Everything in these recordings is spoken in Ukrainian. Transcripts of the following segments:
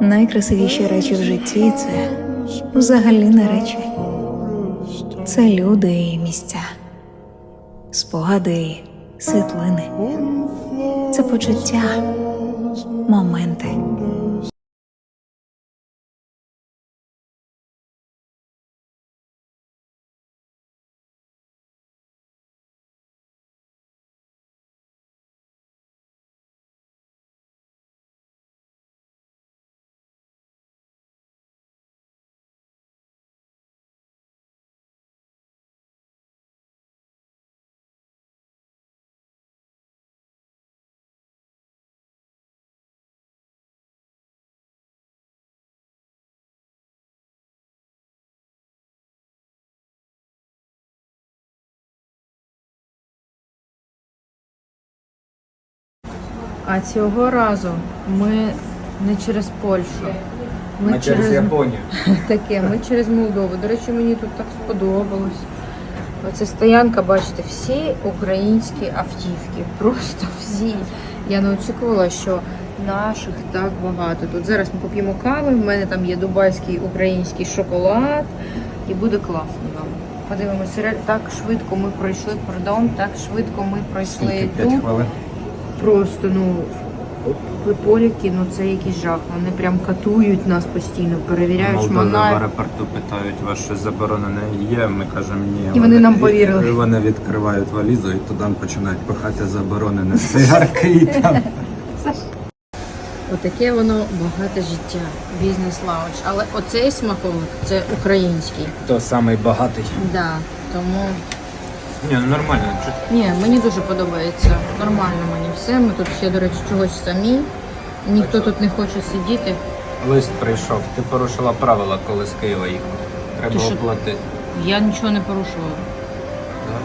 Найкрасивіші речі в житті це взагалі не речі. Це люди і місця, спогади і світлини. Це почуття, моменти. А цього разу ми не через Польщу. Ми через Японію. Таке, ми через Молдову. До речі, мені тут так сподобалось. Оце стоянка, бачите, всі українські автівки. Просто всі. Я не очікувала, що наших так багато. Тут зараз ми поп'ємо кави, в мене там є дубайський український шоколад, і буде класно нам. Подивимося, так швидко ми пройшли кордон, так швидко ми пройшли тут. 5 хвилин. Просто ну поляки, ну це якийсь жах. Вони прям катують нас постійно, перевіряють Молдови в аеропорту питають, у вас щось заборонене є. Ми кажемо ні. І вони нам повірили. І вони відкривають валізу і туди починають пихати заборонене цигарки і там. Отаке воно багате життя, бізнес-лаунж. Але оцей смаколик це український. То самий багатий. Да, тому Ні, ну нормально. Ні, мені дуже подобається. Нормально мені все. Ми тут ще, до речі, чогось самі. Ніхто тут не хоче сидіти. List прийшов. Ти порушила правила, коли з Києва їхав. Треба Ти що? оплатити. Я нічого не порушувала. Да?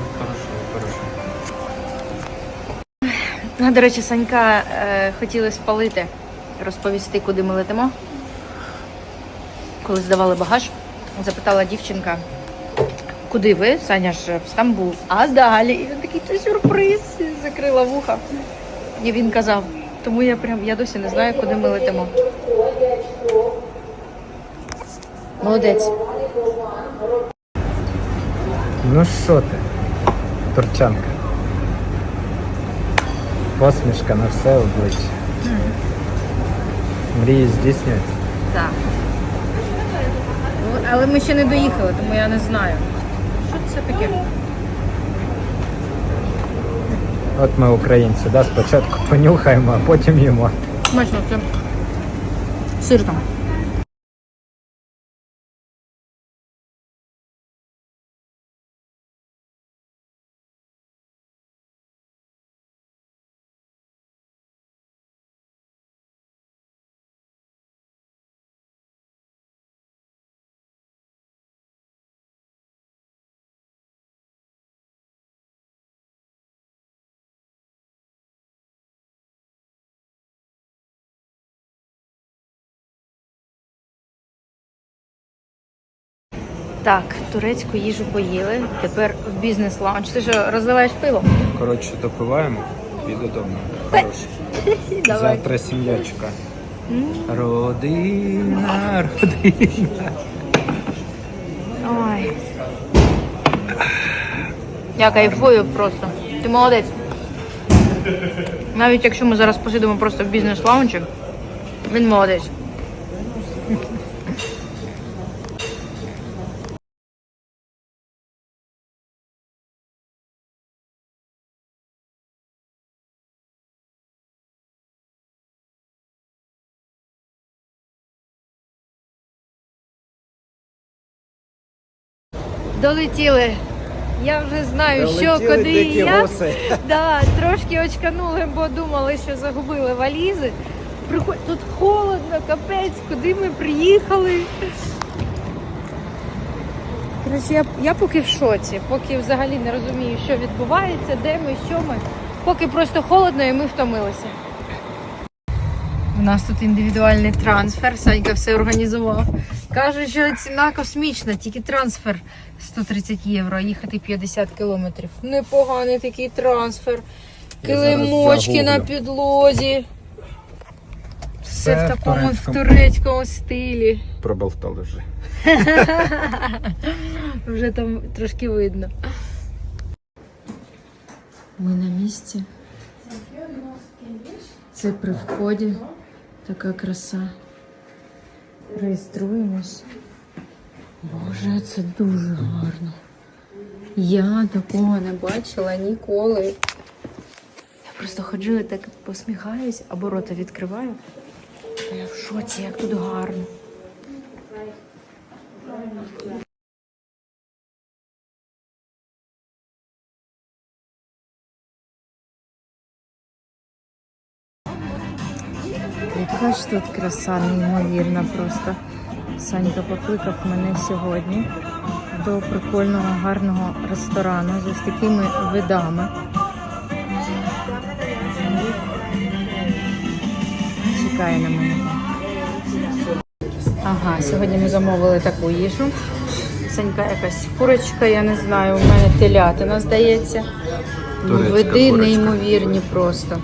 Хорошо. Ну, До речі, Санька е, хотіли спалити, розповісти, куди ми летимо. Коли здавали багаж, запитала дівчинка, куди ви? Саня ж в Стамбул. А далі. І він такий це сюрприз. І закрила вуха. І він казав. Тому я прям я досі не знаю, куди ми летимо. Молодець. Ну що ти, турчанка? Посмішка на все обличчя. Мрії здійснюються. Так. Ну, Але ми ще не доїхали, тому я не знаю. Що це таке? От ми українці, да? спочатку понюхаємо, а потім їмо. Смачно, це сир там. Так, турецьку їжу поїли. Тепер в бізнес-лаунж. Ти що, розливаєш пиво? Коротше, допиваємо і додому. Хороше. Завтра сім'я чекає. Родина, родина. Ой. Я кайфую просто. Ти молодець. Навіть якщо ми зараз посидимо просто в бізнес-лаунжі, він молодець. Долетіли. Я вже знаю, що куди і як. Да, трошки очканули, бо думали, що загубили валізи. Приход... Тут холодно, капець, куди ми приїхали. Коротше, я, я поки в шоці, поки взагалі не розумію, що відбувається, де ми, що ми. Поки просто холодно і ми втомилися. У нас тут індивідуальний трансфер, Санька все організував. Каже, що ціна космічна, тільки трансфер 130 євро, а їхати 50 кілометрів. Непоганий такий трансфер. Килимочки на підлозі. все в такому в турецькому. турецькому стилі. Проболтали вже. Вже там трошки видно. Ми на місці. Це при вході. Така краса. Реєструємось. Боже, це дуже гарно. Я такого не бачила ніколи. Я просто ходжу і так посміхаюсь або рота відкриваю. Я в шоці, як тут гарно. Яка ж тут краса неймовірна просто. Санька покликав мене сьогодні до прикольного гарного ресторану з ось такими видами. Чекає на мене. Ага, сьогодні ми замовили таку їжу. Санька якась курочка, я не знаю, у мене телятина, здається. Ну, Турецька види курочка. неймовірні просто.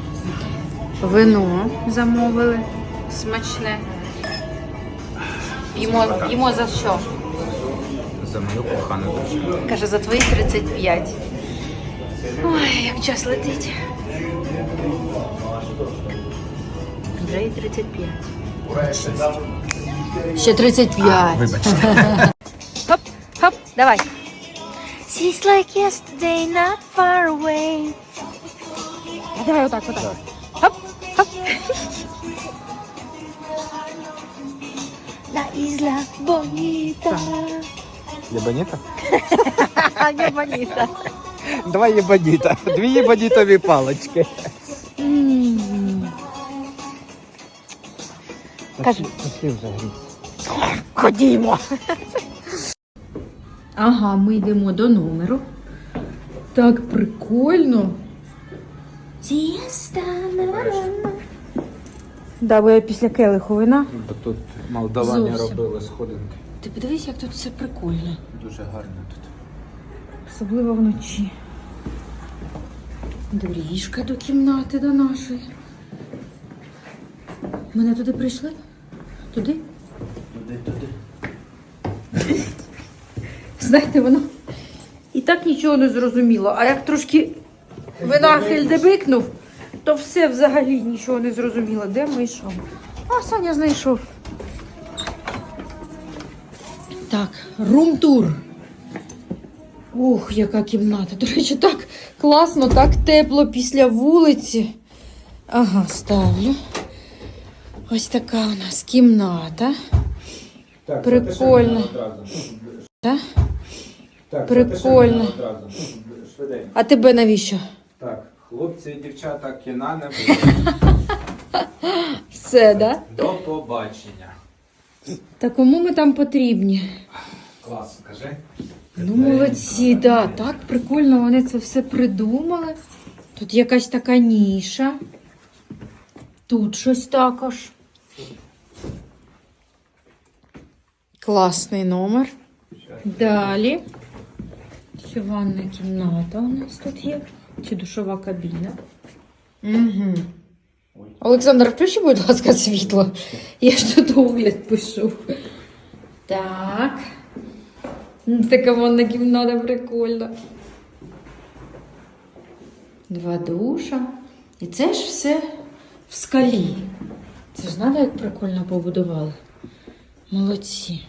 Вино замовили смачне. Їмо, їмо за що? За мою кохану дуже. Каже, за твої 35. Ой, як час летить. Вже і 35. Ще 35. Вибачте. Хоп, хоп, давай. Seems like yesterday, not far away. А давай отак, отак. La isla bonita. Єбаніта? А. Два єбаніта. Дві єбанітові палочки. Кажи. Пошли вже. Ходімо. Ага, ми йдемо до номеру. Так прикольно. Да, бо я після келиху вина. Бо тут молдавані Зовсім. робили сходинки. Ти подивись, як тут все прикольно. Дуже гарно тут. Особливо вночі. Доріжка до кімнати до нашої. Ми не туди прийшли? Туди? Туди, туди. Знаєте, воно і так нічого не зрозуміло. А як трошки вина хельдебикнув, то все взагалі нічого не зрозуміло. Де ми йшов? А, Саня знайшов. Так, рум-тур. Ух, яка кімната. До речі, так класно, так тепло після вулиці. Ага, ставлю. Ось така у нас кімната. Так, Прикольно. Так? Так, Прикольно. А тебе навіщо? Так, хлопці і дівчата, кіна не буде. Все, да? До побачення. Та кому ми там потрібні? Клас, скажи. Ну, молодці, да, так прикольно вони це все придумали. Тут якась така ніша. Тут щось також. Класний номер. Далі. Ще ванна кімната у нас тут є. Чи душова кабіна. Угу. Олександр, включи, будь ласка, світло. Я ж тут огляд пишу. Так. Така ванна кімната прикольна. Два душа. І це ж все в скалі. Це ж треба, як прикольно побудували. Молодці.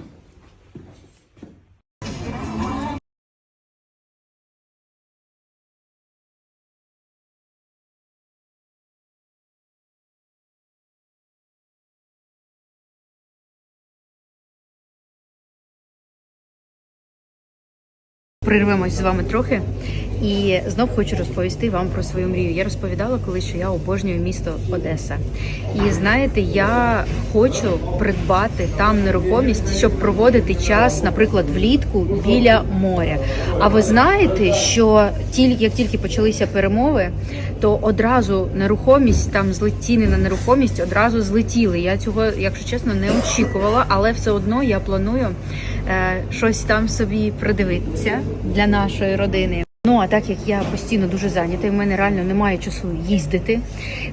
Прирвемось з вами трохи. І знов хочу розповісти вам про свою мрію. Я розповідала колись, що я обожнюю місто Одеса. І знаєте, я хочу придбати там нерухомість, щоб проводити час, наприклад, влітку біля моря. А ви знаєте, що тільки як тільки почалися перемови, то одразу нерухомість там ціни на нерухомість одразу злетіли. Я цього, якщо чесно, не очікувала, але все одно я планую е, щось там собі придивитися для нашої родини. Ну а так як я постійно дуже зайнята, і в мене реально немає часу їздити,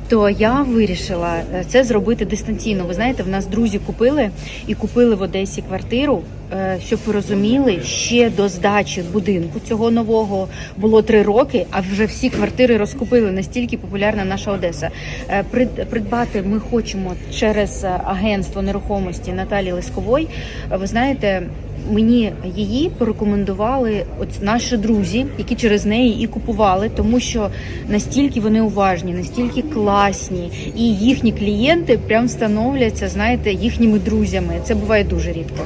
то я вирішила е, це зробити дистанційно. Ви знаєте, в нас друзі купили і купили в Одесі квартиру. е, Щоб ви розуміли, ще до здачі будинку цього нового було три роки, а вже всі квартири розкупили. Настільки популярна наша Одеса. Е, Придбати ми хочемо через агентство нерухомості Наталі Лискової. Ви знаєте, мені її порекомендували от наші друзі, які через неї і купували, тому що настільки вони уважні, настільки класні, і їхні клієнти прям становляться, знаєте, їхніми друзями. Це буває дуже рідко.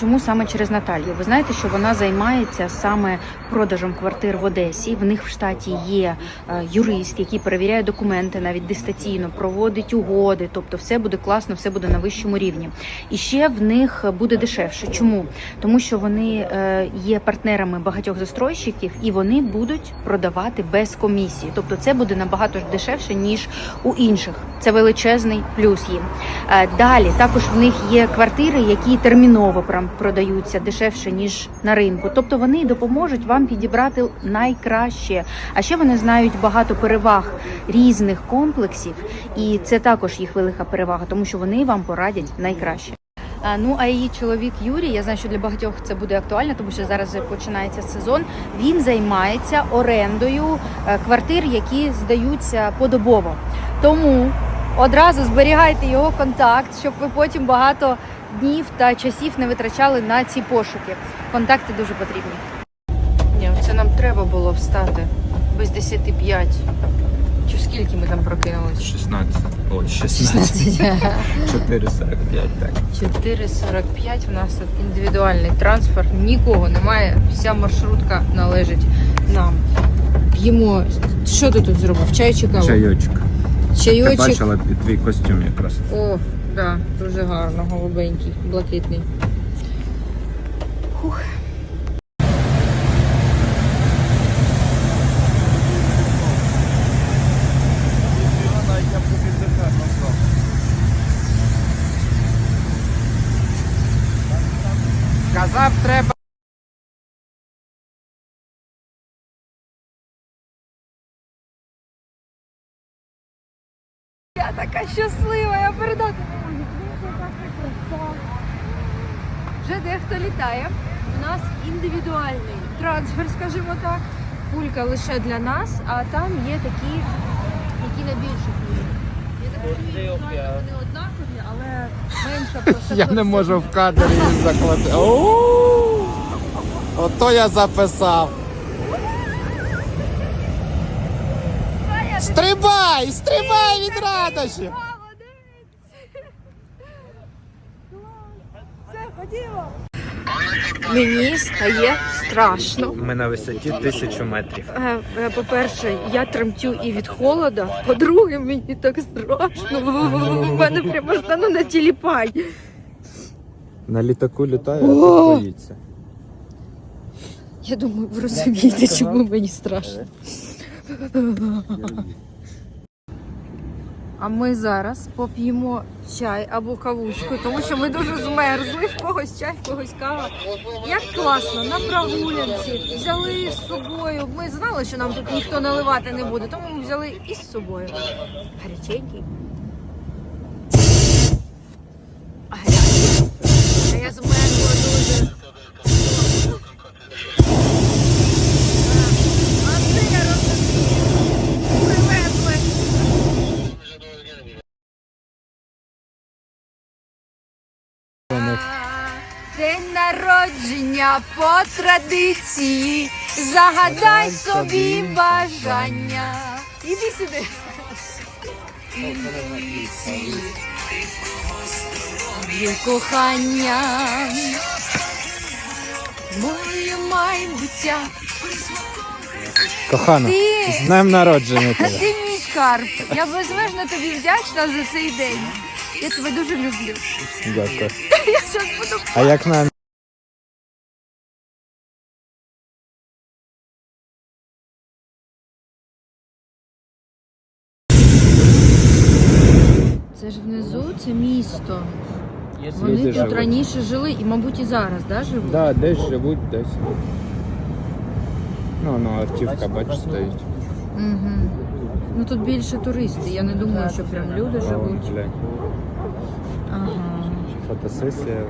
Чому саме через Наталію? Ви знаєте, що вона займається саме продажем квартир в Одесі. В них в штаті є е, юрист, який перевіряє документи навіть дистанційно, проводить угоди. Тобто, все буде класно, все буде на вищому рівні. І ще в них буде дешевше. Чому? Тому що вони е, є партнерами багатьох застройщиків і вони будуть продавати без комісії. Тобто, це буде набагато дешевше ніж у інших. Це величезний плюс їм. Е, Далі також в них є квартири, які терміново прям продаються дешевше ніж на ринку. Тобто вони допоможуть вам підібрати найкраще. А ще вони знають багато переваг різних комплексів, і це також їх велика перевага, тому що вони вам порадять найкраще. Ну а її чоловік Юрій, я знаю, що для багатьох це буде актуально, тому що зараз починається сезон. Він займається орендою е, квартир, які здаються подобово. Тому одразу зберігайте його контакт, щоб ви потім багато днів та часів не витрачали на ці пошуки. Контакти дуже потрібні. Ні, це нам треба було встати без 10 5. Чи скільки ми там прокинулись? 16. Ой, 16. 4,45, так. 4.45 у нас тут індивідуальний трансфер, нікого немає, вся маршрутка належить нам. П'ємо. Що ти тут зробив? Чай чи каву? Чайочок. Ти Чайочок. бачила під твій костюм якраз. О, да, дуже гарно, голубенький, блакитний. Хух. Казав, треба. Я така щаслива, я передати не можу. Вже дехто. У нас індивідуальний трансфер, скажімо так. Пулька лише для нас, а там є такі, які на більших людях. Я так розумію, вони однакові, але менша просто. Я не можу в кадрі їх заклати. Ото я записав. Стрибай! Стрибай від радощі! Мені стає страшно. Ми на висоті тисячу метрів. Е, е, По-перше, я тремтю і від холода. По-друге, мені так страшно. У мене прямо штани на тіліпай. На літаку літає, а а тут боїться. Я думаю, ви розумієте, чому мені страшно. А ми зараз поп'ємо чай або кавушку, тому що ми дуже змерзли. В когось чай, в когось кава. Як класно, на прогулянці взяли з собою. Ми знали, що нам тут ніхто наливати не буде, тому ми взяли із собою. Гаряченький. Народження по традиції. Загадай собі бажання. Іди сюди. Є кохання. Моє майбуття. Кохана, Ти- з днем народження тебе. Ти мій скарб. Я безмежно тобі вдячна за цей день. Я тебе дуже люблю. Дякую. Я зараз буду А як на Це ж внизу це місто. Люди Вони тут живуть. раніше жили і, мабуть, і зараз да, живуть. Да, десь живуть, десь. Ну, ну, автівка, бачиш, стоїть. Угу. Ну тут більше туристи. Я не думаю, що прям люди А живуть. глянь. Ага. Фотосесія.